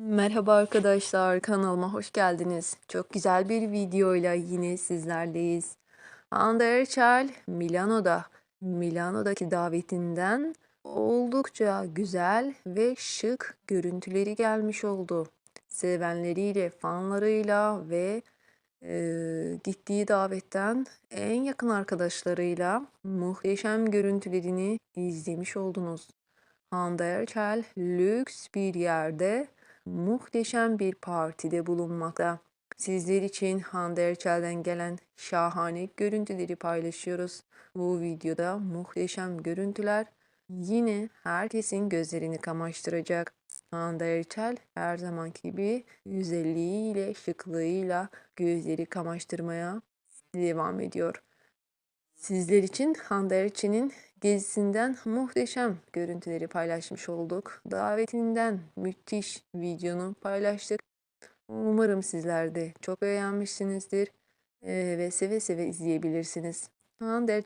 Merhaba arkadaşlar, kanalıma hoş geldiniz. Çok güzel bir videoyla yine sizlerleyiz. Hande Erçel Milano'da, Milano'daki davetinden oldukça güzel ve şık görüntüleri gelmiş oldu. Sevenleriyle, fanlarıyla ve e, gittiği davetten en yakın arkadaşlarıyla muhteşem görüntülerini izlemiş oldunuz. Hande Erçel lüks bir yerde muhteşem bir partide bulunmakta. Sizler için Hande Erçel'den gelen şahane görüntüleri paylaşıyoruz. Bu videoda muhteşem görüntüler yine herkesin gözlerini kamaştıracak. Hande Erçel her zamanki gibi güzelliğiyle, şıklığıyla gözleri kamaştırmaya devam ediyor. Sizler için Hande Erçel'in gezisinden muhteşem görüntüleri paylaşmış olduk. Davetinden müthiş videonu paylaştık. Umarım sizler de çok beğenmişsinizdir eee, ve seve seve izleyebilirsiniz. Hande